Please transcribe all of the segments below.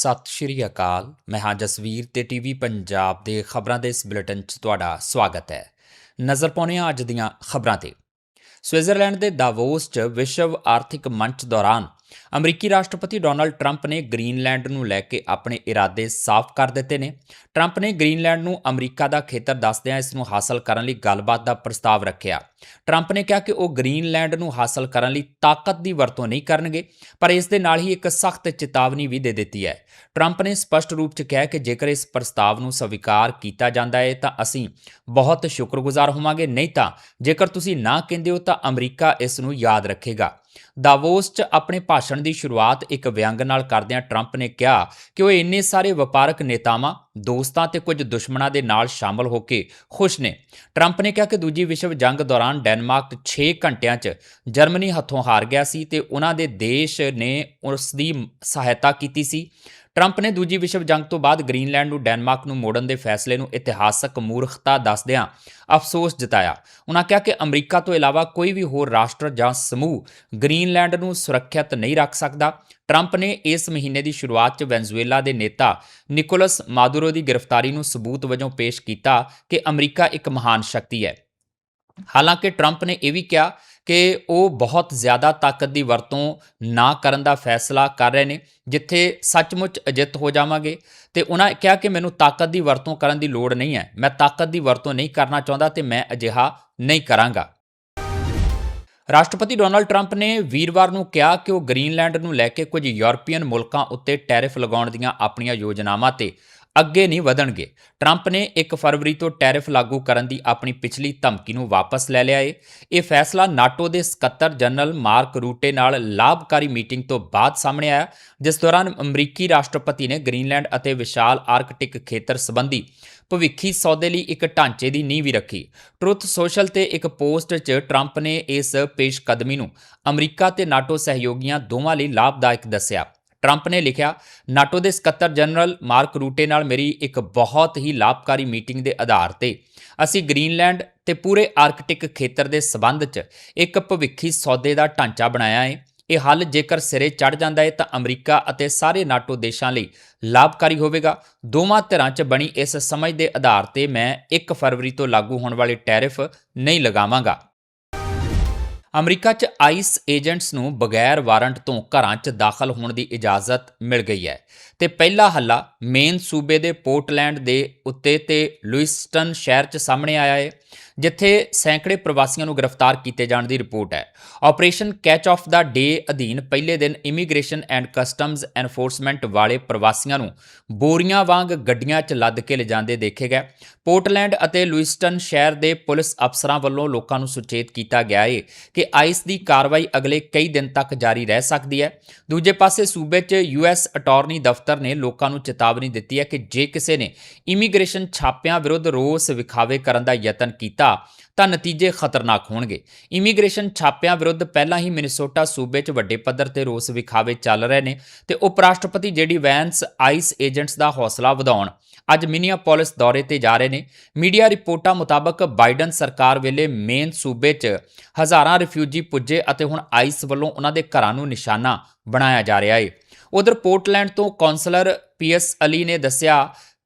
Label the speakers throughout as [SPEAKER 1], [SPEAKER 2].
[SPEAKER 1] ਸਤਿ ਸ਼੍ਰੀ ਅਕਾਲ। ਮੈਂ ਹਾਂ ਜਸਵੀਰ ਤੇ ਟੀਵੀ ਪੰਜਾਬ ਦੇ ਖਬਰਾਂ ਦੇ ਇਸ ਬੁਲੇਟਿਨ 'ਚ ਤੁਹਾਡਾ ਸਵਾਗਤ ਹੈ। ਨਜ਼ਰ ਪਾਉਂਦੇ ਹਾਂ ਅੱਜ ਦੀਆਂ ਖਬਰਾਂ ਤੇ। ਸਵਿਟਜ਼ਰਲੈਂਡ ਦੇ ਦਾਵੋਸ 'ਚ ਵਿਸ਼ਵ ਆਰਥਿਕ ਮੰਚ ਦੌਰਾਨ ਅਮਰੀਕੀ ਰਾਸ਼ਟਰਪਤੀ ਡੋਨਾਲਡ ਟਰੰਪ ਨੇ ਗ੍ਰੀਨਲੈਂਡ ਨੂੰ ਲੈ ਕੇ ਆਪਣੇ ਇਰਾਦੇ ਸਾਫ਼ ਕਰ ਦਿੱਤੇ ਨੇ। ਟਰੰਪ ਨੇ ਗ੍ਰੀਨਲੈਂਡ ਨੂੰ ਅਮਰੀਕਾ ਦਾ ਖੇਤਰ ਦੱਸਦਿਆਂ ਇਸ ਨੂੰ ਹਾਸਲ ਕਰਨ ਲਈ ਗੱਲਬਾਤ ਦਾ ਪ੍ਰਸਤਾਵ ਰੱਖਿਆ। ਟਰੰਪ ਨੇ ਕਿਹਾ ਕਿ ਉਹ ਗ੍ਰੀਨਲੈਂਡ ਨੂੰ ਹਾਸਲ ਕਰਨ ਲਈ ਤਾਕਤ ਦੀ ਵਰਤੋਂ ਨਹੀਂ ਕਰਨਗੇ, ਪਰ ਇਸ ਦੇ ਨਾਲ ਹੀ ਇੱਕ ਸਖਤ ਚੇਤਾਵਨੀ ਵੀ ਦੇ ਦਿੱਤੀ ਹੈ। ਟਰੰਪ ਨੇ ਸਪਸ਼ਟ ਰੂਪ 'ਚ ਕਿਹਾ ਕਿ ਜੇਕਰ ਇਸ ਪ੍ਰਸਤਾਵ ਨੂੰ ਸਵੀਕਾਰ ਕੀਤਾ ਜਾਂਦਾ ਹੈ, ਤਾਂ ਅਸੀਂ ਬਹੁਤ ਸ਼ੁਕਰਗੁਜ਼ਾਰ ਹੋਵਾਂਗੇ, ਨਹੀਂ ਤਾਂ ਜੇਕਰ ਤੁਸੀਂ ਨਾ ਕਹਿੰਦੇ ਹੋ, ਤਾਂ ਅਮਰੀਕਾ ਇਸ ਨੂੰ ਯਾਦ ਰੱਖੇਗਾ। ਦਾਵੋਸ 'ਚ ਆਪਣੇ ਭਾਸ਼ਣ ਦੀ ਸ਼ੁਰੂਆਤ ਇੱਕ ਵਿਅੰਗ ਨਾਲ ਕਰਦਿਆਂ ਟਰੰਪ ਨੇ ਕਿਹਾ ਕਿ ਉਹ ਇੰਨੇ ਸਾਰੇ ਵਪਾਰਕ ਨੇਤਾਵਾਂ, ਦੋਸਤਾਂ ਤੇ ਕੁਝ ਦੁਸ਼ਮਣਾਂ ਦੇ ਨਾਲ ਸ਼ਾਮਲ ਹੋ ਕੇ ਖੁਸ਼ ਨੇ। ਟਰੰਪ ਨੇ ਕਿਹਾ ਕਿ ਦੂਜੀ ਵਿਸ਼ਵ ਜੰਗ ਦੌਰਾਨ ਡੈਨਮਾਰਕ 6 ਘੰਟਿਆਂ 'ਚ ਜਰਮਨੀ ਹੱਥੋਂ ਹਾਰ ਗਿਆ ਸੀ ਤੇ ਉਹਨਾਂ ਦੇ ਦੇਸ਼ ਨੇ ਉਸ ਦੀ ਸਹਾਇਤਾ ਕੀਤੀ ਸੀ। ਟਰੰਪ ਨੇ ਦੂਜੀ ਵਿਸ਼ਵ ਜੰਗ ਤੋਂ ਬਾਅਦ ਗ੍ਰੀਨਲੈਂਡ ਨੂੰ ਡੈਨਮਾਰਕ ਨੂੰ ਮੋੜਨ ਦੇ ਫੈਸਲੇ ਨੂੰ ਇਤਿਹਾਸਕ ਮੂਰਖਤਾ ਦੱਸਦਿਆਂ ਅਫਸੋਸ ਜਤਾਇਆ। ਉਹਨਾਂ ਕਿਹਾ ਕਿ ਅਮਰੀਕਾ ਤੋਂ ਇਲਾਵਾ ਕੋਈ ਵੀ ਹੋਰ ਰਾਸ਼ਟਰ ਜਾਂ ਸਮੂਹ ਗ੍ਰੀਨਲੈਂਡ ਨੂੰ ਸੁਰੱਖਿਅਤ ਨਹੀਂ ਰੱਖ ਸਕਦਾ। ਟਰੰਪ ਨੇ ਇਸ ਮਹੀਨੇ ਦੀ ਸ਼ੁਰੂਆਤ 'ਚ ਵੈਨਜ਼ੂਏਲਾ ਦੇ ਨੇਤਾ ਨਿਕੋਲਸ ਮਾਦੁਰੋ ਦੀ ਗ੍ਰਿਫਤਾਰੀ ਨੂੰ ਸਬੂਤ ਵਜੋਂ ਪੇਸ਼ ਕੀਤਾ ਕਿ ਅਮਰੀਕਾ ਇੱਕ ਮਹਾਨ ਸ਼ਕਤੀ ਹੈ। ਹਾਲਾਂਕਿ ਟਰੰਪ ਨੇ ਇਹ ਵੀ ਕਿਹਾ ਕਿ ਉਹ ਬਹੁਤ ਜ਼ਿਆਦਾ ਤਾਕਤ ਦੀ ਵਰਤੋਂ ਨਾ ਕਰਨ ਦਾ ਫੈਸਲਾ ਕਰ ਰਹੇ ਨੇ, ਜਿੱਥੇ ਸੱਚਮੁੱਚ ਅਜਿੱਤ ਹੋ ਜਾਵਾਂਗੇ। ਤੇ ਉਹਨਾਂ ਕਿਹਾ ਕਿ ਮੈਨੂੰ ਤਾਕਤ ਦੀ ਵਰਤੋਂ ਕਰਨ ਦੀ ਲੋੜ ਨਹੀਂ ਹੈ। ਮੈਂ ਤਾਕਤ ਦੀ ਵਰਤੋਂ ਨਹੀਂ ਕਰਨਾ ਚਾਹੁੰਦਾ ਤੇ ਮੈਂ ਅਜਿਹਾ ਨਹੀਂ ਕਰਾਂਗਾ। ਰਾਸ਼ਟਰਪਤੀ ਡੋਨਾਲਡ ਟਰੰਪ ਨੇ ਵੀਰਵਾਰ ਨੂੰ ਕਿਹਾ ਕਿ ਉਹ ਗ੍ਰੀਨਲੈਂਡ ਨੂੰ ਲੈ ਕੇ ਕੁਝ ਯੂਰਪੀਅਨ ਮੁਲਕਾਂ ਉੱਤੇ ਟੈਰਿਫ ਲਗਾਉਣ ਦੀਆਂ ਆਪਣੀਆਂ ਯੋਜਨਾਵਾਂ ਤੇ ਅੱਗੇ ਨਹੀਂ ਵਧਣਗੇ। ਟਰੰਪ ਨੇ 1 ਫਰਵਰੀ ਤੋਂ ਟੈਰਿਫ ਲਾਗੂ ਕਰਨ ਦੀ ਆਪਣੀ ਪਿਛਲੀ ਧਮਕੀ ਨੂੰ ਵਾਪਸ ਲੈ ਲਿਆ ਏ। ਇਹ ਫੈਸਲਾ ਨਾਟੋ ਦੇ ਸਕੱਤਰ ਜਨਰਲ ਮਾਰਕ ਰੂਟੇ ਨਾਲ ਲਾਭਕਾਰੀ ਮੀਟਿੰਗ ਤੋਂ ਬਾਅਦ ਸਾਹਮਣੇ ਆਇਆ, ਜਿਸ ਦੌਰਾਨ ਅਮਰੀਕੀ ਰਾਸ਼ਟਰਪਤੀ ਨੇ ਗ੍ਰੀਨਲੈਂਡ ਅਤੇ ਵਿਸ਼ਾਲ ਆਰਕਟਿਕ ਖੇਤਰ ਸੰਬੰਧੀ ਭਵਿੱਖੀ ਸੌਦੇ ਲਈ ਇੱਕ ਢਾਂਚੇ ਦੀ ਨੀਂਹ ਵੀ ਰੱਖੀ। ਟਰੁੱਥ ਸੋਸ਼ਲ ਤੇ ਇੱਕ ਪੋਸਟ 'ਚ ਟਰੰਪ ਨੇ ਇਸ ਪੇਸ਼ਕਦਮੀ ਨੂੰ ਅਮਰੀਕਾ ਤੇ ਨਾਟੋ ਸਹਿਯੋਗੀਆਂ ਦੋਵਾਂ ਲਈ ਲਾਭਦਾਇਕ ਦੱਸਿਆ। ਟਰੰਪ ਨੇ ਲਿਖਿਆ, ਨਾਟੋ ਦੇ ਸਕੱਤਰ ਜਨਰਲ ਮਾਰਕ ਰੂਟੇ ਨਾਲ ਮੇਰੀ ਇੱਕ ਬਹੁਤ ਹੀ ਲਾਭਕਾਰੀ ਮੀਟਿੰਗ ਦੇ ਆਧਾਰ ਤੇ ਅਸੀਂ ਗ੍ਰੀਨਲੈਂਡ ਤੇ ਪੂਰੇ ਆਰਕਟਿਕ ਖੇਤਰ ਦੇ ਸਬੰਧ 'ਚ ਇੱਕ ਭਵਿੱਖੀ ਸੌਦੇ ਦਾ ਢਾਂਚਾ ਬਣਾਇਆ ਹੈ ਇਹ ਹੱਲ ਜੇਕਰ ਸਿਰੇ ਚੜ ਜਾਂਦਾ ਹੈ ਤਾਂ ਅਮਰੀਕਾ ਅਤੇ ਸਾਰੇ ਨਾਟੋ ਦੇਸ਼ਾਂ ਲਈ ਲਾਭਕਾਰੀ ਹੋਵੇਗਾ। ਦੋਵਾਂ ਧਿਰਾਂ 'ਚ ਬਣੀ ਇਸ ਸਮਝ ਦੇ ਆਧਾਰ ਤੇ ਮੈਂ 1 ਫਰਵਰੀ ਤੋਂ ਲਾਗੂ ਹੋਣ ਵਾਲੇ ਟੈਰਿਫ ਨਹੀਂ ਲਗਾਵਾਂਗਾ। ਅਮਰੀਕਾ 'ਚ ਆਈਸ ਏਜੰਟਸ ਨੂੰ ਬਗੈਰ ਵਾਰੰਟ ਤੋਂ ਘਰਾਂ 'ਚ ਦਾਖਲ ਹੋਣ ਦੀ ਇਜਾਜ਼ਤ ਮਿਲ ਗਈ ਹੈ। ਤੇ ਪਹਿਲਾ ਹੱਲਾ ਮੇਨ ਸੂਬੇ ਦੇ ਪੋਰਟਲੈਂਡ ਦੇ ਉੱਤੇ ਤੇ ਲੁਇਸਟਨ ਸ਼ਹਿਰ 'ਚ ਸਾਹਮਣੇ ਆਇਆ ਹੈ। ਜਿੱਥੇ ਸੈਂਕੜੇ ਪ੍ਰਵਾਸੀਆਂ ਨੂੰ ਗ੍ਰਿਫਤਾਰ ਕੀਤੇ ਜਾਣ ਦੀ ਰਿਪੋਰਟ ਹੈ। Operation Catch of the Day ਅਧੀਨ ਪਹਿਲੇ ਦਿਨ ਇਮੀਗ੍ਰੇਸ਼ਨ ਐਂਡ ਕਸਟਮਜ਼ ਐਨਫੋਰਸਮੈਂਟ ਵਾਲੇ ਪ੍ਰਵਾਸੀਆਂ ਨੂੰ ਬੋਰੀਆਂ ਵਾਂਗ ਗੱਡੀਆਂ 'ਚ ਲੱਦ ਕੇ ਲਿਜਾਂਦੇ ਦੇਖੇ ਗਏ। ਪੋਰਟਲੈਂਡ ਅਤੇ ਲੁਇਸਟਨ ਸ਼ਹਿਰ ਦੇ ਪੁਲਿਸ ਅਫਸਰਾਂ ਵੱਲੋਂ ਲੋਕਾਂ ਨੂੰ ਸੁਚੇਤ ਕੀਤਾ ਗਿਆ ਹੈ ਕਿ ਆਈਸ ਦੀ ਕਾਰਵਾਈ ਅਗਲੇ ਕਈ ਦਿਨ ਤੱਕ ਜਾਰੀ ਰਹਿ ਸਕਦੀ ਹੈ। ਦੂਜੇ ਪਾਸੇ ਸੂਬੇ 'ਚ ਯੂਐਸ ਅਟਾਰਨੀ ਦਫ਼ਤਰ ਨੇ ਲੋਕਾਂ ਨੂੰ ਚੇਤਾਵਨੀ ਦਿੱਤੀ ਹੈ ਕਿ ਜੇ ਕਿਸੇ ਨੇ ਇਮੀਗ੍ਰੇਸ਼ਨ ਛਾਪਿਆਂ ਵਿਰੁੱਧ ਰੋਸ ਵਿਖਾਵੇ ਕਰਨ ਦਾ ਯਤਨ ਕੀਤਾ, ਤਾਂ ਨਤੀਜੇ ਖਤਰਨਾਕ ਹੋਣਗੇ। ਇਮੀਗ੍ਰੇਸ਼ਨ ਛਾਪਿਆਂ ਵਿਰੁੱਧ ਪਹਿਲਾਂ ਹੀ ਮਿਨੇਸੋਟਾ ਸੂਬੇ 'ਚ ਵੱਡੇ ਪੱਧਰ ਤੇ ਰੋਸ ਵਿਖਾਵੇ ਚੱਲ ਰਹੇ ਨੇ ਤੇ ਉਪ ਰਾਸ਼ਟਰਪਤੀ ਜੇਡੀ ਵੈਂਸ ਆਈਸ ਏਜੰਟਸ ਦਾ ਹੌਸਲਾ ਵਧਾਉਣ ਅੱਜ ਮਿਨੀਆਪੋਲਿਸ ਦੌਰੇ ਤੇ ਜਾ ਰਹੇ ਨੇ। ਮੀਡੀਆ ਰਿਪੋਰਟਾਂ ਮੁਤਾਬਕ ਬਾਈਡਨ ਸਰਕਾਰ ਵੇਲੇ ਮੇਨ ਸੂਬੇ 'ਚ ਹਜ਼ਾਰਾਂ ਰਿਫਿਊਜੀ ਪੁੱਜੇ ਅਤੇ ਹੁਣ ਆਈਸ ਵੱਲੋਂ ਉਹਨਾਂ ਦੇ ਘਰਾਂ ਨੂੰ ਨਿਸ਼ਾਨਾ ਬਣਾਇਆ ਜਾ ਰਿਹਾ ਹੈ ਉਧਰ ਪੋਰਟਲੈਂਡ ਤੋਂ ਕਾਉਂਸਲਰ ਪੀਐਸ ਅਲੀ ਨੇ ਦੱਸਿਆ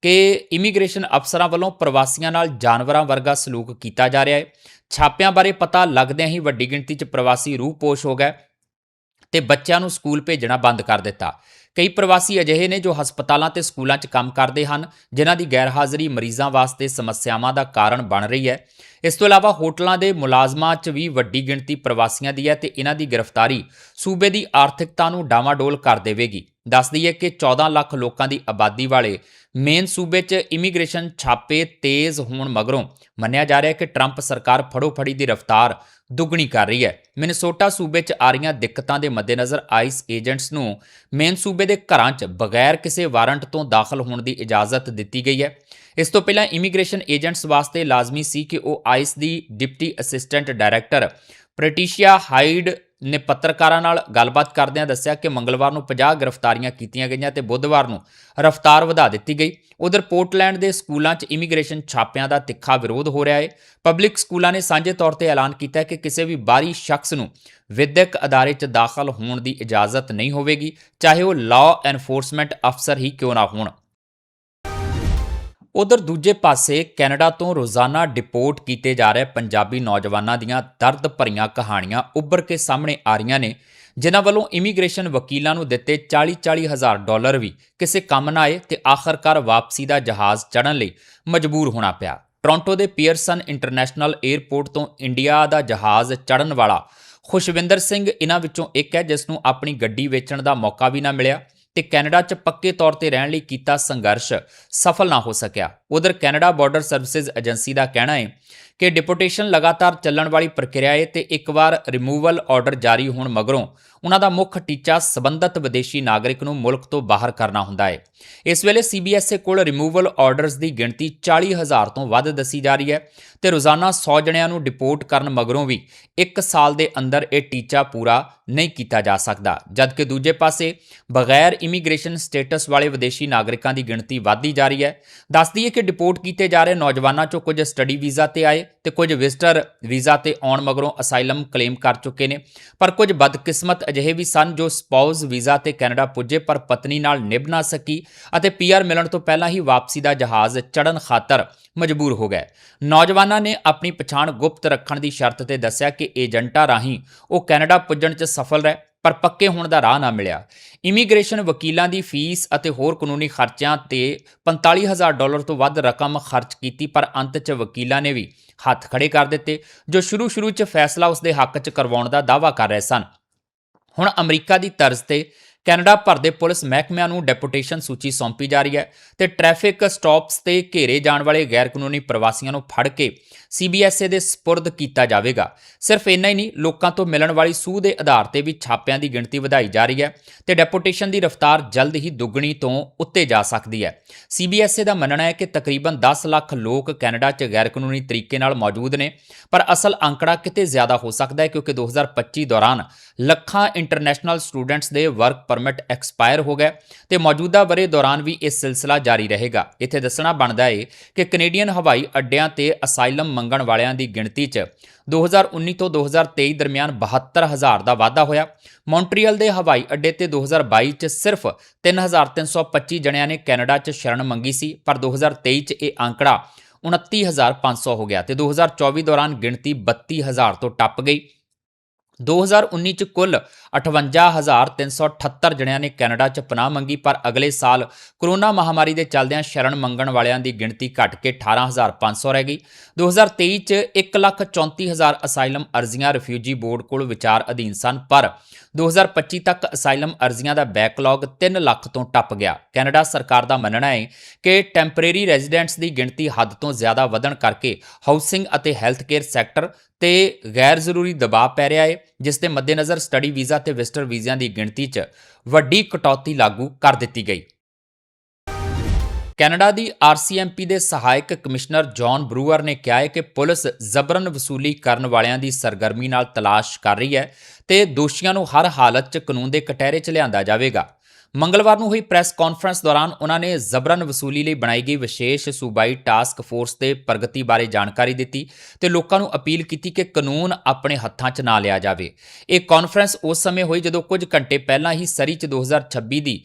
[SPEAKER 1] ਕਿ ਇਮੀਗ੍ਰੇਸ਼ਨ ਅਫਸਰਾਂ ਵੱਲੋਂ ਪ੍ਰਵਾਸੀਆਂ ਨਾਲ ਜਾਨਵਰਾਂ ਵਰਗਾ ਸਲੂਕ ਕੀਤਾ ਜਾ ਰਿਹਾ ਹੈ। ਛਾਪਿਆਂ ਬਾਰੇ ਪਤਾ ਲੱਗਦਿਆਂ ਹੀ ਵੱਡੀ ਗਿਣਤੀ 'ਚ ਪ੍ਰਵਾਸੀ ਰੂਹਪੋਸ਼ ਹੋ ਗਏ ਤੇ ਬੱਚਿਆਂ ਨੂੰ ਸਕੂਲ ਭੇਜਣਾ ਬੰਦ ਕਰ ਦਿੱਤਾ। ਕਈ ਪ੍ਰਵਾਸੀ ਅਜਿਹੇ ਨੇ ਜੋ ਹਸਪਤਾਲਾਂ ਤੇ ਸਕੂਲਾਂ 'ਚ ਕੰਮ ਕਰਦੇ ਹਨ, ਜਿਨ੍ਹਾਂ ਦੀ ਗੈਰਹਾਜ਼ਰੀ ਮਰੀਜ਼ਾਂ ਵਾਸਤੇ ਸਮੱਸਿਆਵਾਂ ਦਾ ਕਾਰਨ ਬਣ ਰਹੀ ਹੈ। ਇਸ ਤੋਂ ਇਲਾਵਾ ਹੋਟਲਾਂ ਦੇ ਮੁਲਾਜ਼ਮਾਂ 'ਚ ਵੀ ਵੱਡੀ ਗਿਣਤੀ ਪ੍ਰਵਾਸੀਆਂ ਦੀ ਹੈ ਤੇ ਇਹਨਾਂ ਦੀ ਗ੍ਰਿਫਤਾਰੀ ਸੂਬੇ ਦੀ ਆਰਥਿਕਤਾ ਨੂੰ ਡਾਵਾਡੋਲ ਕਰ ਦੇਵੇਗੀ। ਦੱਸਦੀ ਹੈ ਕਿ 14 ਲੱਖ ਲੋਕਾਂ ਦੀ ਆਬਾਦੀ ਵਾਲੇ ਮੇਨ ਸੂਬੇ 'ਚ ਇਮੀਗ੍ਰੇਸ਼ਨ ਛਾਪੇ ਤੇਜ਼ ਹੋਣ ਮਗਰੋਂ ਮੰਨਿਆ ਜਾ ਰਿਹਾ ਹੈ ਕਿ ਟਰੰਪ ਸਰਕਾਰ ਫੜੋ ਫੜੀ ਦੀ ਰਫ਼ਤਾਰ ਦੁੱਗਣੀ ਕਰ ਰਹੀ ਹੈ। ਮਿਨੇਸੋਟਾ ਸੂਬੇ 'ਚ ਆ ਰਹੀਆਂ ਦਿੱਕਤਾਂ ਦੇ ਮੱਦੇਨਜ਼ਰ ਆਈਸ ਏਜੰਟਸ ਨੂੰ ਮੇਨ ਸੂਬੇ ਦੇ ਘਰਾਂ 'ਚ ਬਗੈਰ ਕਿਸੇ ਵਾਰੰਟ ਤੋਂ ਦਾਖਲ ਹੋਣ ਦੀ ਇਜਾਜ਼ਤ ਦਿੱਤੀ ਗਈ ਹੈ। ਇਸ ਤੋਂ ਪਹਿਲਾਂ ਇਮੀਗ੍ਰੇਸ਼ਨ ਏਜੰਟਸ ਵਾਸਤੇ ਲਾਜ਼ਮੀ ਸੀ ਕਿ ਉਹ ਆਈਸ ਦੀ deputy assistant director Patricia Hyde ਨੇ ਪੱਤਰਕਾਰਾਂ ਨਾਲ ਗੱਲਬਾਤ ਕਰਦਿਆਂ ਦੱਸਿਆ ਕਿ ਮੰਗਲਵਾਰ ਨੂੰ 50 ਗ੍ਰਿਫਤਾਰੀਆਂ ਕੀਤੀਆਂ ਗਈਆਂ ਤੇ ਬੁੱਧਵਾਰ ਨੂੰ ਰਫ਼ਤਾਰ ਵਧਾ ਦਿੱਤੀ ਗਈ। ਉਧਰ ਪੋਰਟਲੈਂਡ ਦੇ ਸਕੂਲਾਂ 'ਚ ਇਮੀਗ੍ਰੇਸ਼ਨ ਛਾਪਿਆਂ ਦਾ ਤਿੱਖਾ ਵਿਰੋਧ ਹੋ ਰਿਹਾ ਹੈ। ਪਬਲਿਕ ਸਕੂਲਾਂ ਨੇ ਸਾਂਝੇ ਤੌਰ ਤੇ ਐਲਾਨ ਕੀਤਾ ਹੈ ਕਿ ਕਿਸੇ ਵੀ ਬਾਹਰੀ ਸ਼ਖਸ ਨੂੰ ਵਿਦਿਅਕ ਅਦਾਰੇ 'ਚ ਦਾਖਲ ਹੋਣ ਦੀ ਇਜਾਜ਼ਤ ਨਹੀਂ ਹੋਵੇਗੀ, ਚਾਹੇ ਉਹ ਲਾਅ ਐਨਫੋਰਸਮੈਂਟ ਅਫਸਰ ਹੀ ਕਿਉਂ ਨਾ ਹੋਣ। ਉਧਰ ਦੂਜੇ ਪਾਸੇ ਕੈਨੇਡਾ ਤੋਂ ਰੋਜ਼ਾਨਾ ਡਿਪੋਰਟ ਕੀਤੇ ਜਾ ਰਹੇ ਪੰਜਾਬੀ ਨੌਜਵਾਨਾਂ ਦੀਆਂ ਦਰਦ ਭਰੀਆਂ ਕਹਾਣੀਆਂ ਉੱਭਰ ਕੇ ਸਾਹਮਣੇ ਆ ਰਹੀਆਂ ਨੇ, ਜਿਨ੍ਹਾਂ ਵੱਲੋਂ ਇਮੀਗ੍ਰੇਸ਼ਨ ਵਕੀਲਾਂ ਨੂੰ ਦਿੱਤੇ 40-40 ਹਜ਼ਾਰ ਡਾਲਰ ਵੀ ਕਿਸੇ ਕੰਮ ਨਾ ਆਏ ਤੇ ਆਖਰਕਾਰ ਵਾਪਸੀ ਦਾ ਜਹਾਜ਼ ਚੜ੍ਹਨ ਲਈ ਮਜਬੂਰ ਹੋਣਾ ਪਿਆ। ਟੋਰਾਂਟੋ ਦੇ ਪੀਅਰਸਨ ਇੰਟਰਨੈਸ਼ਨਲ 에ਅਰਪੋਰਟ ਤੋਂ ਇੰਡੀਆ ਦਾ ਜਹਾਜ਼ ਚੜ੍ਹਨ ਵਾਲਾ ਖੁਸ਼ਵਿੰਦਰ ਸਿੰਘ ਇਹਨਾਂ ਵਿੱਚੋਂ ਇੱਕ ਹੈ, ਜਿਸ ਨੂੰ ਆਪਣੀ ਗੱਡੀ ਵੇਚਣ ਦਾ ਮੌਕਾ ਵੀ ਨਾ ਮਿਲਿਆ। ਤੇ ਕੈਨੇਡਾ 'ਚ ਪੱਕੇ ਤੌਰ ਤੇ ਰਹਿਣ ਲਈ ਕੀਤਾ ਸੰਘਰਸ਼। ਸਫਲ ਨਾ ਹੋ ਸਕਿਆ। ਉਧਰ ਕੈਨੇਡਾ ਬਾਰਡਰ ਸਰਵਿਸਿਜ਼ ਏਜੰਸੀ ਦਾ ਕਹਿਣਾ ਹੈ ਕਿ ਡਿਪੋਟੇਸ਼ਨ ਲਗਾਤਾਰ ਚੱਲਣ ਵਾਲੀ ਪ੍ਰਕਿਰਿਆ ਹੈ ਤੇ ਇੱਕ ਵਾਰ ਰਿਮੂਵਲ ਆਰਡਰ ਜਾਰੀ ਹੋਣ ਮਗਰੋਂ ਉਹਨਾਂ ਦਾ ਮੁੱਖ ਟੀਚਾ ਸਬੰਧਤ ਵਿਦੇਸ਼ੀ ਨਾਗਰਿਕ ਨੂੰ ਮੁਲਕ ਤੋਂ ਬਾਹਰ ਕਰਨਾ ਹੁੰਦਾ ਹੈ ਇਸ ਵੇਲੇ ਸੀਬੀਐਸਏ ਕੋਲ ਰਿਮੂਵਲ ਆਰਡਰਸ ਦੀ ਗਿਣਤੀ 40000 ਤੋਂ ਵੱਧ ਦੱਸੀ ਜਾ ਰਹੀ ਹੈ ਤੇ ਰੋਜ਼ਾਨਾ 100 ਜਣਿਆਂ ਨੂੰ ਡਿਪੋਰਟ ਕਰਨ ਮਗਰੋਂ ਵੀ 1 ਸਾਲ ਦੇ ਅੰਦਰ ਇਹ ਟੀਚਾ ਪੂਰਾ ਨਹੀਂ ਕੀਤਾ ਜਾ ਸਕਦਾ। ਜਦਕਿ ਦੂਜੇ ਪਾਸੇ ਬਗੈਰ ਇਮੀਗ੍ਰੇਸ਼ਨ ਸਟੇਟਸ ਵਾਲੇ ਵਿਦੇਸ਼ੀ ਨਾਗਰਿਕਾਂ ਦੀ ਗਿਣਤੀ ਵਧਦੀ ਜਾ ਰਹੀ ਹੈ। ਦੱਸਦੀ ਹੈ ਕਿ ਡਿਪੋਰਟ ਕੀਤੇ ਜਾ ਰਹੇ ਨੌਜਵਾਨਾਂ ਚੋਂ ਕੁਝ ਸਟੱਡੀ ਵੀਜ਼ਾ ਤੇ ਆਏ ਤੇ ਕੁਝ ਵਿਜ਼ਟਰ ਵੀਜ਼ਾ ਤੇ ਆਉਣ ਮਗਰੋਂ ਅਸਾਈਲਮ ਕਲੇਮ ਕਰ ਚੁੱਕੇ ਨੇ। ਪਰ ਕੁਝ ਬਦਕਿਸਮਤ ਅਜਿਹੇ ਵੀ ਸਨ ਜੋ ਸਪਾਊਸ ਵੀਜ਼ਾ ਤੇ ਕੈਨੇਡਾ ਪੁੱਜੇ ਪਰ ਪਤਨੀ ਨਾਲ ਨਿਭ ਨਾ ਸਕੀ ਅਤੇ ਪੀਆਰ ਮਿਲਣ ਤੋਂ ਪਹਿਲਾਂ ਹੀ ਵਾਪਸੀ ਦਾ ਜਹਾਜ਼ ਚੜਨ ਖਾਤਰ ਮਜਬੂਰ ਹੋ ਗਏ। ਨੌਜਵਾਨਾਂ ਨੇ ਆਪਣੀ ਪਛਾਣ ਗੁਪਤ ਰੱਖਣ ਦੀ ਸ਼ਰਤ ਤੇ ਦੱਸਿਆ ਕਿ ਏਜੰਟਾਂ ਰਾਹੀਂ ਉਹ ਕੈਨੇਡਾ ਪੁੱਜਣ 'ਚ ਸਫਲ ਰਹੇ। ਪਰ ਪੱਕੇ ਹੋਣ ਦਾ ਰਾਹ ਨਾ ਮਿਲਿਆ। ਇਮੀਗ੍ਰੇਸ਼ਨ ਵਕੀਲਾਂ ਦੀ ਫੀਸ ਅਤੇ ਹੋਰ ਕਾਨੂੰਨੀ ਖਰਚਿਆਂ ਤੇ 45000 ਡਾਲਰ ਤੋਂ ਵੱਧ ਰਕਮ ਖਰਚ ਕੀਤੀ, ਪਰ ਅੰਤ 'ਚ ਵਕੀਲਾਂ ਨੇ ਵੀ ਹੱਥ ਖੜੇ ਕਰ ਦਿੱਤੇ, ਜੋ ਸ਼ੁਰੂ-ਸ਼ੁਰੂ 'ਚ ਫੈਸਲਾ ਉਸ ਦੇ ਹੱਕ 'ਚ ਕਰਵਾਉਣ ਦਾ ਦਾਅਵਾ ਕਰ ਰਹੇ ਸਨ। ਹੁਣ ਅਮਰੀਕਾ ਦੀ ਤਰਜ਼ ਤੇ ਕੈਨੇਡਾ ਭਰ ਦੇ ਪੁਲਿਸ ਮਹਿਕਮਿਆਂ ਨੂੰ ਡੈਪੂਟੇਸ਼ਨ ਸੂਚੀ ਸੌਂਪੀ ਜਾ ਰਹੀ ਹੈ ਤੇ ਟ੍ਰੈਫਿਕ ਸਟਾਪਸ ਤੇ ਘੇਰੇ ਜਾਣ ਵਾਲੇ ਗੈਰ ਕਾਨੂੰਨੀ ਪ੍ਰਵਾਸੀਆਂ ਨੂੰ ਫੜ ਕੇ ਸੀਬੀਐਸਏ ਦੇ ਸਪੁਰਦ ਕੀਤਾ ਜਾਵੇਗਾ। ਸਿਰਫ ਇੰਨਾ ਹੀ ਨਹੀਂ, ਲੋਕਾਂ ਤੋਂ ਮਿਲਣ ਵਾਲੀ ਸੂਹ ਦੇ ਆਧਾਰ ਤੇ ਵੀ ਛਾਪਿਆਂ ਦੀ ਗਿਣਤੀ ਵਧਾਈ ਜਾ ਰਹੀ ਹੈ ਤੇ ਡੈਪੂਟੇਸ਼ਨ ਦੀ ਰਫ਼ਤਾਰ ਜਲਦ ਹੀ ਦੁੱਗਣੀ ਤੋਂ ਉੱਤੇ ਜਾ ਸਕਦੀ ਹੈ। ਸੀਬੀਐਸਏ ਦਾ ਮੰਨਣਾ ਹੈ ਕਿ ਤਕਰੀਬਨ 10 ਲੱਖ ਲੋਕ ਕੈਨੇਡਾ 'ਚ ਗੈਰ ਕਾਨੂੰਨੀ ਤਰੀਕੇ ਨਾਲ ਮੌਜੂਦ ਨੇ, ਪਰ ਅਸਲ ਅੰਕੜਾ ਕਿਤੇ ਜ਼ਿਆਦਾ ਹੋ ਸਕਦਾ ਹੈ ਕਿਉਂਕਿ 2025 ਦੌਰਾਨ ਲੱਖਾਂ ਇੰਟਰਨੈਸ਼ਨਲ ਸਟੂਡੈਂਟਸ ਦੇ ਵਰਕ ਪਰਮਿਟ ਐਕਸਪਾਇਰ ਹੋ ਗਏ ਤੇ ਮੌਜੂਦਾ ਬਰੇ ਦੌਰਾਨ ਵੀ ਇਹ ਸਿਲਸਿਲਾ ਜਾਰੀ ਰਹੇਗਾ। ਇੱਥੇ ਦੱਸਣਾ ਬਣਦਾ ਹੈ ਕਿ ਕੈਨੇਡੀਅਨ ਹਵਾਈ ਅੱਡਿਆਂ ਤੇ ਅਸਾਈਲਮ ਮੰਗਣ ਵਾਲਿਆਂ ਦੀ ਗਿਣਤੀ 'ਚ 2019 ਤੋਂ 2023 ਦਰਮਿਆਨ 72000 ਦਾ ਵਾਧਾ ਹੋਇਆ। ਮੌਂਟਰੀਅਲ ਦੇ ਹਵਾਈ ਅੱਡੇ ਤੇ 2022 'ਚ ਸਿਰਫ 3325 ਜਣਿਆਂ ਨੇ ਕੈਨੇਡਾ 'ਚ ਸ਼ਰਨ ਮੰਗੀ ਸੀ, ਪਰ 2023 'ਚ ਇਹ ਅੰਕੜਾ 29500 ਹੋ ਗਿਆ ਤੇ 2024 ਦੌਰਾਨ ਗਿਣਤੀ 32000 ਤੋਂ ਟੱਪ ਗਈ। 2019 ਚ ਕੁੱਲ 58378 ਜਣਿਆਂ ਨੇ ਕੈਨੇਡਾ ਚ ਪਨਾਹ ਮੰਗੀ, ਪਰ ਅਗਲੇ ਸਾਲ ਕਰੋਨਾ ਮਹਾਮਾਰੀ ਦੇ ਚੱਲਦਿਆਂ ਸ਼ਰਨ ਮੰਗਣ ਵਾਲਿਆਂ ਦੀ ਗਿਣਤੀ ਘਟ ਕੇ 18500 ਰਹਿ ਗਈ। 2023 ਚ 134000 ਅਸਾਈਲਮ ਅਰਜ਼ੀਆਂ ਰਿਫਿਊਜੀ ਬੋਰਡ ਕੋਲ ਵਿਚਾਰ ਅਧੀਨ ਸਨ, ਪਰ 2025 ਤੱਕ ਅਸਾਈਲਮ ਅਰਜ਼ੀਆਂ ਦਾ ਬੈਕਲੌਗ 3 ਲੱਖ ਤੋਂ ਟੱਪ ਗਿਆ। ਕੈਨੇਡਾ ਸਰਕਾਰ ਦਾ ਮੰਨਣਾ ਹੈ ਕਿ ਟੈਂਪਰੇਰੀ ਰੈਜ਼ੀਡੈਂਟਸ ਦੀ ਗਿਣਤੀ ਹੱਦ ਤੋਂ ਜ਼ਿਆਦਾ ਵਧਣ ਕਰਕੇ ਹਾਊਸਿੰਗ ਅਤੇ ਹੈਲਥ ਕੇਅਰ ਸੈਕਟਰ ਤੇ ਗੈਰ ਜ਼ਰੂਰੀ ਦਬਾਅ ਪੈ ਰਿਹਾ ਹੈ, ਜਿਸ ਦੇ ਮੱਦੇਨਜ਼ਰ ਸਟੱਡੀ ਵੀਜ਼ਾ ਤੇ ਵਿਜ਼ਟਰ ਵੀਜ਼ਿਆਂ ਦੀ ਗਿਣਤੀ 'ਚ ਵੱਡੀ ਕਟੌਤੀ ਲਾਗੂ ਕਰ ਦਿੱਤੀ ਗਈ। ਕੈਨੇਡਾ ਦੀ ਆਰਸੀਐਮਪੀ ਦੇ ਸਹਾਇਕ ਕਮਿਸ਼ਨਰ ਜੌਨ ਬਰੂਅਰ ਨੇ ਕਿਹਾ ਹੈ ਕਿ ਪੁਲਿਸ ਜ਼ਬਰਨ ਵਸੂਲੀ ਕਰਨ ਵਾਲਿਆਂ ਦੀ ਸਰਗਰਮੀ ਨਾਲ ਤਲਾਸ਼ ਕਰ ਰਹੀ ਹੈ ਤੇ ਦੋਸ਼ੀਆਂ ਨੂੰ ਹਰ ਹਾਲਤ 'ਚ ਕਾਨੂੰਨ ਦੇ ਕਟਹਿਰੇ 'ਚ ਲਿਆਂਦਾ ਜਾਵੇਗਾ। ਮੰਗਲਵਾਰ ਨੂੰ ਹੋਈ ਪ੍ਰੈਸ ਕਾਨਫਰੰਸ ਦੌਰਾਨ ਉਹਨਾਂ ਨੇ ਜ਼ਬਰਨ ਵਸੂਲੀ ਲਈ ਬਣਾਈ ਗਈ ਵਿਸ਼ੇਸ਼ ਸੂਬਾਈ ਟਾਸਕ ਫੋਰਸ ਦੇ ਪ੍ਰਗਤੀ ਬਾਰੇ ਜਾਣਕਾਰੀ ਦਿੱਤੀ ਤੇ ਲੋਕਾਂ ਨੂੰ ਅਪੀਲ ਕੀਤੀ ਕਿ ਕਾਨੂੰਨ ਆਪਣੇ ਹੱਥਾਂ 'ਚ ਨਾ ਲਿਆ ਜਾਵੇ। ਇਹ ਕਾਨਫਰੰਸ ਉਸ ਸਮੇਂ ਹੋਈ ਜਦੋਂ ਕੁਝ ਘੰਟੇ ਪਹਿਲਾਂ ਹੀ ਸਰੀ 'ਚ 2026 ਦੀ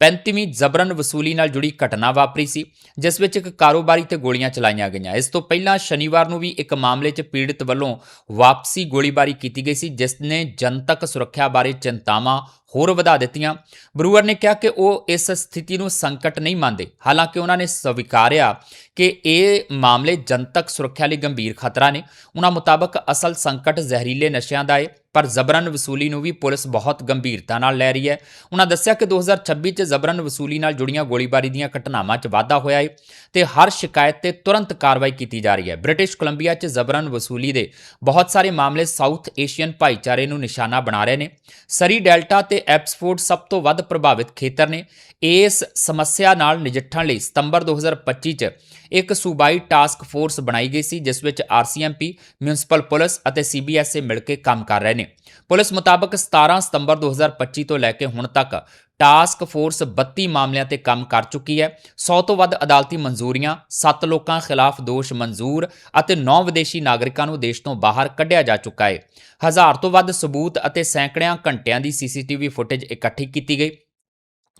[SPEAKER 1] 35ਵੀਂ ਜ਼ਬਰਨ ਵਸੂਲੀ ਨਾਲ ਜੁੜੀ ਘਟਨਾ ਵਾਪਰੀ ਸੀ, ਜਿਸ ਵਿੱਚ ਇੱਕ ਕਾਰੋਬਾਰੀ ਤੇ ਗੋਲੀਆਂ ਚਲਾਈਆਂ ਗਈਆਂ। ਇਸ ਤੋਂ ਪਹਿਲਾਂ ਸ਼ਨੀਵਾਰ ਨੂੰ ਵੀ ਇੱਕ ਮਾਮਲੇ 'ਚ ਪੀੜਤ ਵੱਲੋਂ ਵਾਪਸੀ ਗੋਲੀਬਾਰੀ ਕੀਤੀ ਗਈ ਸੀ, ਜਿਸ ਨੇ ਜਨਤਕ ਸੁਰੱਖਿਆ ਬਾਰੇ ਚਿੰਤਾਵਾਂ ਹੋਰ ਵਧਾ ਦਿੱਤੀਆਂ। ਬਰੂਅਰ ਨੇ ਕਿਹਾ ਕਿ ਉਹ ਇਸ ਸਥਿਤੀ ਨੂੰ ਸੰਕਟ ਨਹੀਂ ਮੰਨਦੇ। ਹਾਲਾਂਕਿ ਉਹਨਾਂ ਨੇ ਸਵੀਕਾਰਿਆ ਕਿ ਇਹ ਮਾਮਲੇ ਜਨਤਕ ਸੁਰੱਖਿਆ ਲਈ ਗੰਭੀਰ ਖਤਰਾ ਨੇ। ਉਹਨਾਂ ਮੁਤਾਬਕ ਅਸਲ ਸੰਕਟ ਜ਼ਹਿਰੀਲੇ ਨਸ਼ਿਆਂ ਦਾ ਹੈ ਪਰ ਜ਼ਬਰਨ ਵਸੂਲੀ ਨੂੰ ਵੀ ਪੁਲਿਸ ਬਹੁਤ ਗੰਭੀਰਤਾ ਨਾਲ ਲੈ ਰਹੀ ਹੈ। ਉਹਨਾਂ ਦੱਸਿਆ ਕਿ 2026 ਚ ਜ਼ਬਰਨ ਵਸੂਲੀ ਨਾਲ ਜੁੜੀਆਂ ਗੋਲੀਬਾਰੀ ਦੀਆਂ ਘਟਨਾਵਾਂ 'ਚ ਵਾਧਾ ਹੋਇਆ ਹੈ ਤੇ ਹਰ ਸ਼ਿਕਾਇਤ ਤੇ ਤੁਰੰਤ ਕਾਰਵਾਈ ਕੀਤੀ ਜਾ ਰਹੀ ਹੈ। ਬ੍ਰਿਟਿਸ਼ ਕੋਲੰਬੀਆ 'ਚ ਜ਼ਬਰਨ ਵਸੂਲੀ ਦੇ ਬਹੁਤ ਸਾਰੇ ਮਾਮਲੇ ਸਾਊਥ ਏਸ਼ੀਅਨ ਭਾਈਚਾਰੇ ਨੂੰ ਨਿਸ਼ਾਨਾ ਬਣਾ ਰਹੇ ਨੇ। ਸਰੀ ਡੈਲਟਾ ਤੇ ਐਪਸਫੋਰਡ ਸਭ ਤੋਂ ਵੱਧ ਪ੍ਰਭਾਵਿਤ ਖੇਤਰ ਨੇ। ਇਸ ਸਮੱਸਿਆ ਨਾਲ ਨਜਿੱਠਣ ਲਈ ਸਤੰਬਰ 2025 ਚ ਇੱਕ ਸੂਬਾਈ ਟਾਸਕ ਫੋਰਸ ਬਣਾਈ ਗਈ ਸੀ, ਜਿਸ ਵਿੱਚ ਆਰਸੀਐਮਪੀ ਮਿਊਨਿਸਪਲ ਪੁਲਿਸ ਅਤੇ ਸੀਬੀਐਸਏ ਮਿਲ ਕੇ ਕੰਮ ਕਰ ਰਹੇ ਨੇ। ਪੁਲਿਸ ਮੁਤਾਬਕ 17 ਸਤੰਬਰ 2025 ਤੋਂ ਲੈ ਕੇ ਹੁਣ ਤੱਕ ਟਾਸਕ ਫੋਰਸ 32 ਮਾਮਲਿਆਂ ਤੇ ਕੰਮ ਕਰ ਚੁੱਕੀ ਹੈ। 100 ਤੋਂ ਵੱਧ ਅਦਾਲਤੀ ਮਨਜ਼ੂਰੀਆਂ 7 ਲੋਕਾਂ ਖਿਲਾਫ ਦੋਸ਼ ਮਨਜ਼ੂਰ ਅਤੇ 9 ਵਿਦੇਸ਼ੀ ਨਾਗਰਿਕਾਂ ਨੂੰ ਦੇਸ਼ ਤੋਂ ਬਾਹਰ ਕੱਢਿਆ ਜਾ ਚੁੱਕਾ ਹੈ। ਹਜ਼ਾਰ ਤੋਂ ਵੱਧ ਸਬੂਤ ਅਤੇ ਸੈਂਕੜਿਆਂ ਘੰਟਿਆਂ ਦੀ ਸੀਸੀਟੀਵੀ ਫੁਟੇਜ ਇਕੱਠੀ ਕੀਤੀ ਗਈ।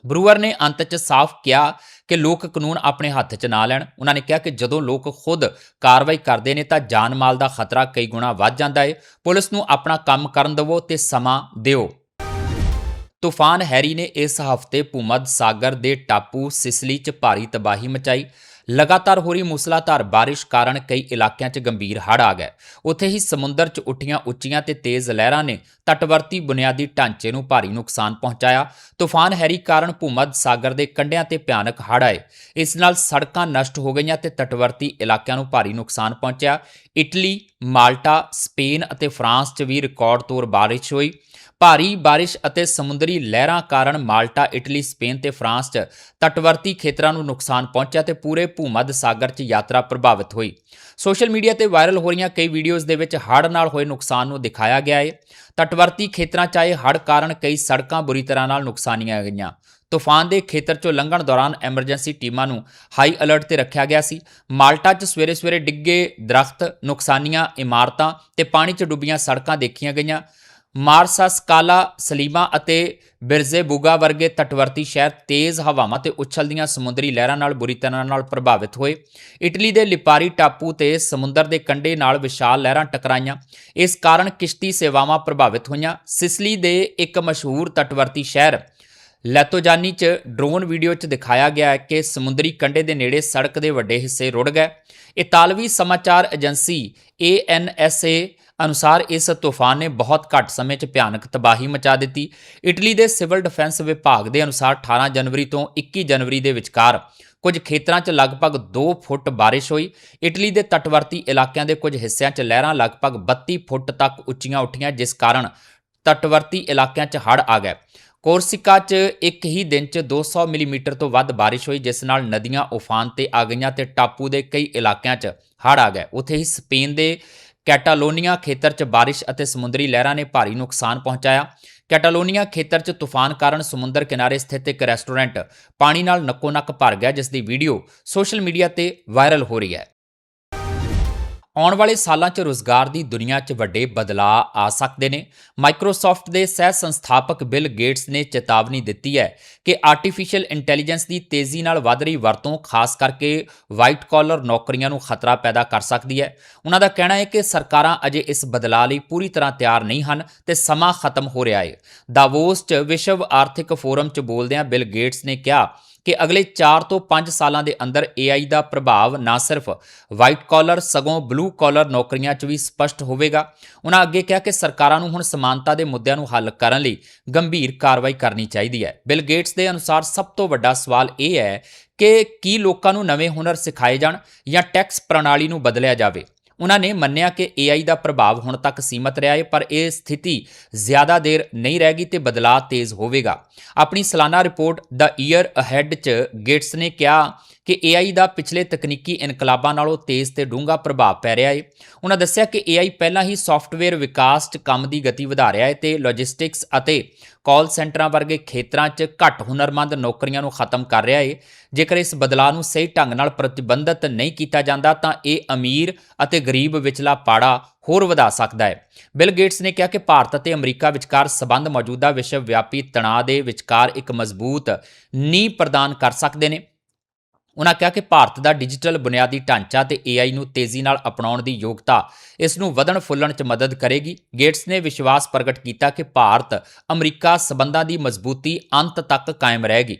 [SPEAKER 1] ਬਰੂਅਰ ਨੇ ਅੰਤ 'ਚ ਸਾਫ਼ ਕਿਹਾ ਕਿ ਲੋਕ ਕਾਨੂੰਨ ਆਪਣੇ ਹੱਥ 'ਚ ਨਾ ਲੈਣ। ਉਹਨਾਂ ਨੇ ਕਿਹਾ ਕਿ ਜਦੋਂ ਲੋਕ ਖੁਦ ਕਾਰਵਾਈ ਕਰਦੇ ਨੇ ਤਾਂ ਜਾਨ ਮਾਲ ਦਾ ਖਤਰਾ ਕਈ ਗੁਣਾ ਵੱਧ ਜਾਂਦਾ ਹੈ। ਪੁਲਿਸ ਨੂੰ ਆਪਣਾ ਕੰਮ ਕਰਨ ਦਿਵੋ ਤੇ ਸਮਾਂ ਦਿਓ। ਤੂਫਾਨ ਹੈਰੀ ਨੇ ਇਸ ਹਫ਼ਤੇ ਭੂਮੱਧ ਸਾਗਰ ਦੇ ਟਾਪੂ ਸਿਸਲੀ 'ਚ ਭਾਰੀ ਤਬਾਹੀ ਮਚਾਈ। ਲਗਾਤਾਰ ਹੋ ਰਹੀ ਮੂਸਲਾਧਾਰ ਬਾਰਿਸ਼ ਕਾਰਨ ਕਈ ਇਲਾਕਿਆਂ 'ਚ ਗੰਭੀਰ ਹੜ੍ਹ ਆ ਗਏ। ਉੱਥੇ ਹੀ ਸਮੁੰਦਰ 'ਚ ਉੱਠੀਆਂ ਉੱਚੀਆਂ ਤੇ ਤੇਜ਼ ਲਹਿਰਾਂ ਨੇ ਤਟਵਰਤੀ ਬੁਨਿਆਦੀ ਢਾਂਚੇ ਨੂੰ ਭਾਰੀ ਨੁਕਸਾਨ ਪਹੁੰਚਾਇਆ। ਤੂਫਾਨ ਹੈਰੀ ਕਾਰਨ ਭੂਮੱਧ ਸਾਗਰ ਦੇ ਕੰਢਿਆਂ ਤੇ ਭਿਆਨਕ ਹੜ੍ਹ ਆਏ। ਇਸ ਨਾਲ ਸੜਕਾਂ ਨਸ਼ਟ ਹੋ ਗਈਆਂ ਤੇ ਤਟਵਰਤੀ ਇਲਾਕਿਆਂ ਨੂੰ ਭਾਰੀ ਨੁਕਸਾਨ ਪਹੁੰਚਿਆ। ਇਟਲੀ, ਮਾਲਟਾ, ਸਪੇਨ ਅਤੇ ਫਰਾਂਸ 'ਚ ਵੀ ਰਿਕਾਰਡ ਤੌਰ ਬਾਰਿਸ਼ ਹੋਈ। ਭਾਰੀ ਬਾਰਿਸ਼ ਅਤੇ ਸਮੁੰਦਰੀ ਲਹਿਰਾਂ ਕਾਰਨ ਮਾਲਟਾ, ਇਟਲੀ, ਸਪੇਨ ਤੇ ਫਰਾਂਸ 'ਚ ਤਟਵਰਤੀ ਖੇਤਰਾਂ ਨੂੰ ਨੁਕਸਾਨ ਪਹੁੰਚਿਆ ਤੇ ਪੂਰੇ ਭੂਮੱਧ ਸਾਗਰ 'ਚ ਯਾਤਰਾ ਪ੍ਰਭਾਵਿਤ ਹੋਈ। ਸੋਸ਼ਲ ਮੀਡੀਆ ਤੇ ਵਾਇਰਲ ਹੋ ਰਹੀਆਂ ਕਈ ਵੀਡੀਓਜ਼ ਦੇ ਵਿੱਚ ਹੜ੍ਹ ਨਾਲ ਹੋਏ ਨੁਕਸਾਨ ਨੂੰ ਦਿਖਾਇਆ ਗਿਆ ਹੈ ਤਟਵਰਤੀ ਖੇਤਰਾਂ 'ਚ ਆਏ ਹੜ੍ਹ ਕਾਰਨ ਕਈ ਸੜਕਾਂ ਬੁਰੀ ਤਰ੍ਹਾਂ ਨਾਲ ਨੁਕਸਾਨੀਆਂ ਗਈਆਂ। ਤੂਫਾਨ ਦੇ ਖੇਤਰ 'ਚੋਂ ਲੰਘਣ ਦੌਰਾਨ ਐਮਰਜੈਂਸੀ ਟੀਮਾਂ ਨੂੰ ਹਾਈ ਅਲਰਟ ਤੇ ਰੱਖਿਆ ਗਿਆ ਸੀ। ਮਾਲਟਾ 'ਚ ਸਵੇਰੇ-ਸਵੇਰੇ ਡਿੱਗੇ ਦਰਖਤ, ਨੁਕਸਾਨੀਆਂ, ਇਮਾਰਤਾਂ ਤੇ ਪਾਣੀ 'ਚ ਡੁੱਬੀਆਂ ਸੜਕਾਂ ਦੇਖੀਆਂ ਗਈਆਂ। ਮਾਰਸਾਸਕਾਲਾ ਸਲੀਮਾ ਅਤੇ ਬਿਰਜ਼ੇਬੁਗਾ ਵਰਗੇ ਤਟਵਰਤੀ ਸ਼ਹਿਰ ਤੇਜ਼ ਹਵਾਵਾਂ ਤੇ ਉਛਲਦੀਆਂ ਸਮੁੰਦਰੀ ਲਹਿਰਾਂ ਨਾਲ ਬੁਰੀ ਤਰ੍ਹਾਂ ਨਾਲ ਪ੍ਰਭਾਵਿਤ ਹੋਏ। ਇਟਲੀ ਦੇ ਲਿਪਾਰੀ ਟਾਪੂ ਤੇ ਸਮੁੰਦਰ ਦੇ ਕੰਢੇ ਨਾਲ ਵਿਸ਼ਾਲ ਲਹਿਰਾਂ ਟਕਰਾਈਆਂ। ਇਸ ਕਾਰਨ ਕਿਸ਼ਤੀ ਸੇਵਾਵਾਂ ਪ੍ਰਭਾਵਿਤ ਹੋਈਆਂ। ਸਿਸਲੀ ਦੇ ਇੱਕ ਮਸ਼ਹੂਰ ਤਟਵਰਤੀ ਸ਼ਹਿਰ ਲੈਤੋਜਾਨੀ 'ਚ ਡਰੋਨ ਵੀਡੀਓ 'ਚ ਦਿਖਾਇਆ ਗਿਆ ਹੈ ਕਿ ਸਮੁੰਦਰੀ ਕੰਢੇ ਦੇ ਨੇੜੇ ਸੜਕ ਦੇ ਵੱਡੇ ਹਿੱਸੇ ਰੁੜ ਗਏ। ਇਤਾਲਵੀ ਸਮਾਚਾਰ ਏਜੰਸੀ ANSA ਅਨੁਸਾਰ ਇਸ ਤੂਫਾਨ ਨੇ ਬਹੁਤ ਘੱਟ ਸਮੇਂ 'ਚ ਭਿਆਨਕ ਤਬਾਹੀ ਮਚਾ ਦਿੱਤੀ। ਇਟਲੀ ਦੇ ਸਿਵਲ ਡਿਫੈਂਸ ਵਿਭਾਗ ਦੇ ਅਨੁਸਾਰ 18 ਜਨਵਰੀ ਤੋਂ 21 ਜਨਵਰੀ ਦੇ ਵਿਚਕਾਰ ਕੁਝ ਖੇਤਰਾਂ 'ਚ ਲਗਭਗ 2 ਫੁੱਟ ਬਾਰਿਸ਼ ਹੋਈ। ਇਟਲੀ ਦੇ ਤਟਵਰਤੀ ਇਲਾਕਿਆਂ ਦੇ ਕੁਝ ਹਿੱਸਿਆਂ 'ਚ ਲਹਿਰਾਂ ਲਗਭਗ 32 ਫੁੱਟ ਤੱਕ ਉੱਚੀਆਂ ਉੱਠੀਆਂ, ਜਿਸ ਕਾਰਨ ਤਟਵਰਤੀ ਇਲਾਕਿਆਂ 'ਚ ਹੜ੍ਹ ਆ ਗਏ। ਕੋਰਸਿਕਾ 'ਚ ਇੱਕ ਹੀ ਦਿਨ 'ਚ 200 ਮਿਲੀਮੀਟਰ ਤੋਂ ਵੱਧ ਬਾਰਿਸ਼ ਹੋਈ, ਜਿਸ ਨਾਲ ਨਦੀਆਂ, ਉਫਾਨ ਤੇ ਆ ਗਈਆਂ ਤੇ ਟਾਪੂ ਦੇ ਕਈ ਇਲਾਕਿਆਂ 'ਚ ਹੜ੍ਹ ਆ ਗਏ ਉੱਥੇ ਹੀ ਸਪੇਨ ਦੇ ਕੈਟਾਲੋਨੀਆ ਖੇਤਰ 'ਚ ਬਾਰਿਸ਼ ਅਤੇ ਸਮੁੰਦਰੀ ਲਹਿਰਾਂ ਨੇ ਭਾਰੀ ਨੁਕਸਾਨ ਪਹੁੰਚਾਇਆ। ਕੈਟਾਲੋਨੀਆ ਖੇਤਰ 'ਚ ਤੂਫਾਨ ਕਾਰਨ ਸਮੁੰਦਰ ਕਿਨਾਰੇ ਸਥਿਤ ਇੱਕ ਰੈਸਟੋਰੈਂਟ ਪਾਣੀ ਨਾਲ ਨੱਕੋ-ਨੱਕ ਭਰ ਗਿਆ, ਜਿਸ ਦੀ ਵੀਡੀਓ ਸੋਸ਼ਲ ਮੀਡੀਆ ਤੇ ਵਾਇਰਲ ਹੋ ਰਹੀ ਹੈ। ਆਉਣ ਵਾਲੇ ਸਾਲਾਂ 'ਚ ਰੋਜ਼ਗਾਰ ਦੀ ਦੁਨੀਆ 'ਚ ਵੱਡੇ ਬਦਲਾਅ ਆ ਸਕਦੇ ਨੇ। ਮਾਈਕਰੋਸਾਫਟ ਦੇ ਸਹਿ ਸੰਸਥਾਪਕ ਬਿਲ ਗੇਟਸ ਨੇ ਚੇਤਾਵਨੀ ਦਿੱਤੀ ਹੈ ਕਿ ਆਰਟੀਫੀਸ਼ੀਅਲ ਇੰਟੈਲੀਜੈਂਸ ਦੀ ਤੇਜ਼ੀ ਨਾਲ ਵਧ ਰਹੀ ਵਰਤੋਂ ਖਾਸ ਕਰਕੇ ਵਾਈਟ ਕਾਲਰ ਨੌਕਰੀਆਂ ਨੂੰ ਖਤਰਾ ਪੈਦਾ ਕਰ ਸਕਦੀ ਹੈ। ਉਹਨਾਂ ਦਾ ਕਹਿਣਾ ਹੈ ਕਿ ਸਰਕਾਰਾਂ ਅਜੇ ਇਸ ਬਦਲਾਅ ਲਈ ਪੂਰੀ ਤਰ੍ਹਾਂ ਤਿਆਰ ਨਹੀਂ ਹਨ ਤੇ ਸਮਾਂ ਖਤਮ ਹੋ ਰਿਹਾ ਹੈ। ਦਾਵੋਸ 'ਚ ਵਿਸ਼ਵ ਆਰਥਿਕ ਫੋਰਮ 'ਚ ਬੋਲਦਿਆਂ ਬਿਲ ਗੇਟਸ ਨੇ ਕਿਹਾ ਕਿ ਅਗਲੇ 4 ਤੋਂ 5 ਸਾਲਾਂ ਦੇ ਅੰਦਰ AI ਦਾ ਪ੍ਰਭਾਵ ਨਾ ਸਿਰਫ ਵਾਈਟ ਕਾਲਰ ਸਗੋਂ ਬਲੂ ਕਾਲਰ ਨੌਕਰੀਆਂ 'ਚ ਵੀ ਸਪਸ਼ਟ ਹੋਵੇਗਾ। ਉਹਨਾਂ ਅੱਗੇ ਕਿਹਾ ਕਿ ਸਰਕਾਰਾਂ ਨੂੰ ਹੁਣ ਸਮਾਨਤਾ ਦੇ ਮੁੱਦਿਆਂ ਨੂੰ ਹੱਲ ਕਰਨ ਲਈ ਗੰਭੀਰ ਕਾਰਵਾਈ ਕਰਨੀ ਚਾਹੀਦੀ ਹੈ। ਬਿਲ ਗੇਟਸ ਦੇ ਅਨੁਸਾਰ ਸਭ ਤੋਂ ਵੱਡਾ ਸਵਾਲ ਇਹ ਹੈ ਕਿ ਕੀ ਲੋਕਾਂ ਨੂੰ ਨਵੇਂ ਹੁਨਰ ਸਿਖਾਏ ਜਾਣ ਜਾਂ ਟੈਕਸ ਪ੍ਰਣਾਲੀ ਨੂੰ ਬਦਲਿਆ ਜਾਵੇ? ਉਹਨਾਂ ਨੇ ਮੰਨਿਆ ਕਿ AI ਦਾ ਪ੍ਰਭਾਵ ਹੁਣ ਤੱਕ ਸੀਮਤ ਰਿਹਾ ਹੈ, ਪਰ ਇਹ ਸਥਿਤੀ ਜ਼ਿਆਦਾ ਦੇਰ ਨਹੀਂ ਰਹੇਗੀ ਤੇ ਬਦਲਾਅ ਤੇਜ਼ ਹੋਵੇਗਾ। ਆਪਣੀ ਸਾਲਾਨਾ ਰਿਪੋਰਟ ਦਾ ਈਅਰ ਅਹੈਡ 'ਚ ਗੇਟਸ ਨੇ ਕਿਹਾ ਕਿ AI ਦਾ ਪਿਛਲੇ ਤਕਨੀਕੀ ਇਨਕਲਾਬਾਂ ਨਾਲੋਂ ਤੇਜ਼ ਤੇ ਡੂੰਘਾ ਪ੍ਰਭਾਵ ਪੈ ਰਿਹਾ ਹੈ। ਉਹਨਾਂ ਦੱਸਿਆ ਕਿ AI ਪਹਿਲਾਂ ਹੀ ਸੌਫਟਵੇਅਰ ਵਿਕਾਸ 'ਚ ਕੰਮ ਦੀ ਗਤੀ ਵਧਾ ਰਿਹਾ ਹੈ ਤੇ ਲੌਜਿਸਟਿਕਸ ਅਤੇ ਕਾਲ ਸੈਂਟਰਾਂ ਵਰਗੇ ਖੇਤਰਾਂ 'ਚ ਘੱਟ ਹੁਨਰਮੰਦ ਨੌਕਰੀਆਂ ਨੂੰ ਖਤਮ ਕਰ ਰਿਹਾ ਏ। ਜੇਕਰ ਇਸ ਬਦਲਾਅ ਨੂੰ ਸਹੀ ਢੰਗ ਨਾਲ ਪ੍ਰਤੀਬੰਧਤ ਨਹੀਂ ਕੀਤਾ ਜਾਂਦਾ, ਤਾਂ ਇਹ ਅਮੀਰ ਅਤੇ ਗਰੀਬ ਵਿਚਲਾ ਪਾੜਾ ਹੋਰ ਵਧਾ ਸਕਦਾ ਹੈ ਬਿਲ ਗੇਟਸ ਨੇ ਕਿਹਾ ਕਿ ਭਾਰਤ ਅਤੇ ਅਮਰੀਕਾ ਵਿਚਕਾਰ ਸਬੰਧ ਮੌਜੂਦਾ ਵਿਸ਼ਵ ਵਿਆਪੀ ਤਣਾਅ ਦੇ ਵਿਚਕਾਰ ਇੱਕ ਮਜ਼ਬੂਤ ਨੀਂਹ ਪ੍ਰਦਾਨ ਕਰ ਸਕਦੇ ਨੇ। ਉਨ੍ਹਾਂ ਕਿਹਾ ਕਿ ਭਾਰਤ ਦਾ ਡਿਜੀਟਲ ਬੁਨਿਆਦੀ ਢਾਂਚਾ ਤੇ AI ਨੂੰ ਤੇਜ਼ੀ ਨਾਲ ਅਪਣਾਉਣ ਦੀ ਯੋਗਤਾ ਇਸ ਨੂੰ ਵਧਣ ਫੁੱਲਣ 'ਚ ਮਦਦ ਕਰੇਗੀ। ਗੇਟਸ ਨੇ ਵਿਸ਼ਵਾਸ ਪ੍ਰਗਟ ਕੀਤਾ ਕਿ ਭਾਰਤ ਅਮਰੀਕਾ ਸਬੰਧਾਂ ਦੀ ਮਜ਼ਬੂਤੀ ਅੰਤ ਤੱਕ ਕਾਇਮ ਰਹੇਗੀ।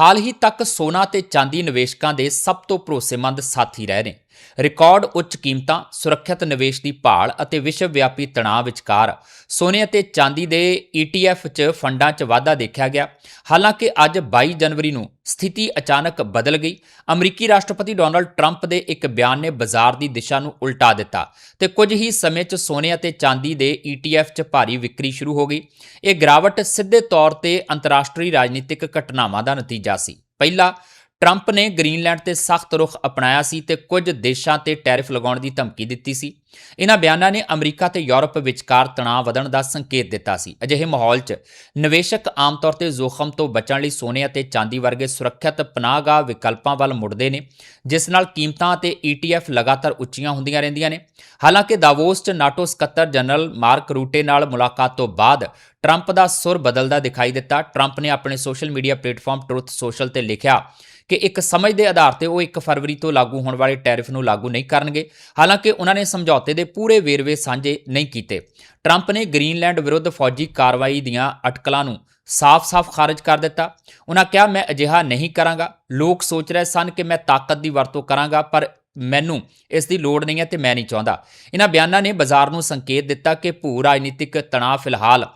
[SPEAKER 1] ਹਾਲ ਹੀ ਤੱਕ ਸੋਨਾ ਤੇ ਚਾਂਦੀ ਨਿਵੇਸ਼ਕਾਂ ਦੇ ਸਭ ਤੋਂ ਭਰੋਸੇਮੰਦ ਸਾਥੀ ਰਹੇ ਨੇ। ਰਿਕਾਰਡ ਉੱਚ ਕੀਮਤਾਂ, ਸੁਰੱਖਿਅਤ ਨਿਵੇਸ਼ ਦੀ ਭਾਲ ਅਤੇ ਵਿਸ਼ਵ ਵਿਆਪੀ ਤਣਾਅ ਵਿਚਕਾਰ ਸੋਨੇ ਅਤੇ ਚਾਂਦੀ ਦੇ ETF 'ਚ ਫੰਡਾਂ 'ਚ ਵਾਧਾ ਦੇਖਿਆ ਗਿਆ। ਹਾਲਾਂਕਿ ਅੱਜ 22 ਜਨਵਰੀ ਨੂੰ ਸਥਿਤੀ ਅਚਾਨਕ ਬਦਲ ਗਈ। ਅਮਰੀਕੀ ਰਾਸ਼ਟਰਪਤੀ ਡੋਨਲਡ ਟਰੰਪ ਦੇ ਇੱਕ ਬਿਆਨ ਨੇ ਬਾਜ਼ਾਰ ਦੀ ਦਿਸ਼ਾ ਨੂੰ ਉਲਟਾ ਦਿੱਤਾ ਤੇ ਕੁਝ ਹੀ ਸਮੇਂ 'ਚ ਸੋਨੇ ਅਤੇ ਚਾਂਦੀ ਦੇ ETF 'ਚ ਭਾਰੀ ਵਿਕਰੀ ਸ਼ੁਰੂ ਹੋ ਗਈ। ਇਹ ਗਿਰਾਵਟ ਸਿੱਧੇ ਤੌਰ ਤੇ ਅੰਤਰਰਾਸ਼ਟਰੀ ਰਾਜਨੀਤਿਕ ਘਟਨਾਵਾਂ ਦਾ ਨਤੀਜਾ ਸੀ। ਪਹਿਲਾ ਟਰੰਪ ਨੇ ਗ੍ਰੀਨਲੈਂਡ ਤੇ ਸਖਤ ਰੁਖ ਅਪਣਾਇਆ ਸੀ ਤੇ ਕੁਝ ਦੇਸ਼ਾਂ ਤੇ ਟੈਰਿਫ ਲਗਾਉਣ ਦੀ ਧਮਕੀ ਦਿੱਤੀ ਸੀ। ਇਹਨਾਂ ਬਿਆਨਾਂ ਨੇ ਅਮਰੀਕਾ ਤੇ ਯੂਰਪ ਵਿਚਕਾਰ ਤਣਾਅ ਵਧਣ ਦਾ ਸੰਕੇਤ ਦਿੱਤਾ ਸੀ। ਅਜਿਹੇ ਮਾਹੌਲ 'ਚ ਨਿਵੇਸ਼ਕ ਆਮ ਤੌਰ ਤੇ ਜ਼ੋਖਮ ਤੋਂ ਬਚਣ ਲਈ ਸੋਨੇ ਅਤੇ ਚਾਂਦੀ ਵਰਗੇ ਸੁਰੱਖਿਅਤ ਪਨਾਹਗਾਹ ਵਿਕਲਪਾਂ ਵੱਲ ਮੁੜਦੇ ਨੇ, ਜਿਸ ਨਾਲ ਕੀਮਤਾਂ ਤੇ ETF ਲਗਾਤਾਰ ਉੱਚੀਆਂ ਹੁੰਦੀਆਂ ਰਹਿੰਦੀਆਂ ਨੇ। ਹਾਲਾਂਕਿ ਦਾਵੋਸ 'ਚ ਨਾਟੋ ਸਕੱਤਰ ਜਨਰਲ ਮਾਰਕ ਰੂਟੇ ਨਾਲ ਮੁਲਾਕਾਤ ਤੋਂ ਬਾਅਦ ਟਰੰਪ ਦਾ ਸੁਰ ਬਦਲਦਾ ਦਿਖਾਈ ਦਿੱਤਾ। ਟਰੰਪ ਨੇ ਆਪਣੇ social media platform Truth Social ਤੇ ਲਿਖਿਆ ਕਿ ਇੱਕ ਸਮਝ ਦੇ ਆਧਾਰ ਤੇ ਉਹ 1 ਫਰਵਰੀ ਤੋਂ ਲਾਗੂ ਹੋਣ ਵਾਲੇ ਟੈਰਿਫ ਨੂੰ ਲਾਗੂ ਨਹੀਂ ਕਰਨਗੇ। ਹਾਲਾਂਕਿ ਉਹਨਾਂ ਨੇ ਸਮਝੌਤੇ ਦੇ ਪੂਰੇ ਵੇਰਵੇ ਸਾਂਝੇ ਨਹੀਂ ਕੀਤੇ। ਟਰੰਪ ਨੇ ਗ੍ਰੀਨਲੈਂਡ ਵਿਰੁੱਧ ਫੌਜੀ ਕਾਰਵਾਈ ਦੀਆਂ ਅਟਕਲਾਂ ਨੂੰ ਸਾਫ਼-ਸਾਫ਼ ਖਾਰਜ ਕਰ ਦਿੱਤਾ। ਉਹਨਾਂ ਕਿਹਾ, ਮੈਂ ਅਜਿਹਾ ਨਹੀਂ ਕਰਾਂਗਾ। ਲੋਕ ਸੋਚ ਰਹੇ ਸਨ ਕਿ ਮੈਂ ਤਾਕਤ ਦੀ ਵਰਤੋਂ ਕਰਾਂਗਾ, ਪਰ ਮੈਨੂੰ ਇਸ ਦੀ ਲੋੜ ਨਹੀਂ ਹੈ ਤੇ ਮੈਂ ਨਹੀਂ ਚਾਹੁੰਦਾ। ਇਹਨਾਂ ਬਿਆਨਾਂ ਨੇ ਬਾਜ਼ਾਰ ਨੂੰ ਸੰਕੇਤ ਦਿੱਤਾ ਕਿ ਭੂ ਰਾਜਨੀਤਿਕ ਤਣਾਅ ਫਿਲਹਾਲ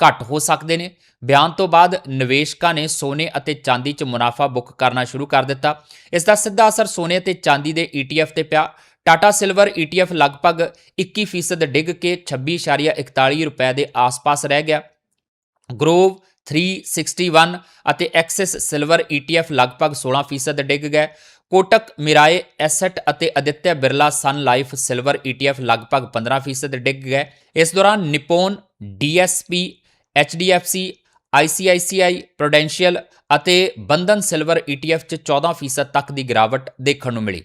[SPEAKER 1] ਘੱਟ ਹੋ ਸਕਦੇ ਨੇ। ਬਿਆਨ ਤੋਂ ਬਾਅਦ ਨਿਵੇਸ਼ਕਾਂ ਨੇ ਸੋਨੇ ਅਤੇ ਚਾਂਦੀ 'ਚ ਮੁਨਾਫਾ ਬੁੱਕ ਕਰਨਾ ਸ਼ੁਰੂ ਕਰ ਦਿੱਤਾ। ਇਸ ਦਾ ਸਿੱਧਾ ਅਸਰ ਸੋਨੇ ਅਤੇ ਚਾਂਦੀ ਦੇ ETF ਤੇ ਪਿਆ। ਟਾਟਾ ਸਿਲਵਰ ETF ਲਗਭਗ 21% ਡਿੱਗ ਕੇ 26.41 ਰੁਪਏ ਦੇ ਆਸ-ਪਾਸ ਰਹਿ ਗਿਆ। ਗਰੋਵ 361 ਅਤੇ ਐਕਸਿਸ ਸਿਲਵਰ ETF ਲਗਭਗ 16% ਡਿੱਗ ਗਏ। ਕੋਟਕ, ਮਿਰਾਏ ਐਸੈਟ ਅਤੇ Aditya Birla Sun Life silver ETF ਲਗਭਗ 15% ਡਿੱਗ ਗਏ। ਇਸ ਦੌਰਾਨ ਨਿਪੋਨ DSP HDFC ICICI ਪ੍ਰੋਡੈਂਸ਼ੀਅਲ ਅਤੇ ਬੰਧਨ ਸਿਲਵਰ ETF 'ਚ 14% ਤੱਕ ਦੀ ਗਿਰਾਵਟ ਦੇਖਣ ਨੂੰ ਮਿਲੀ।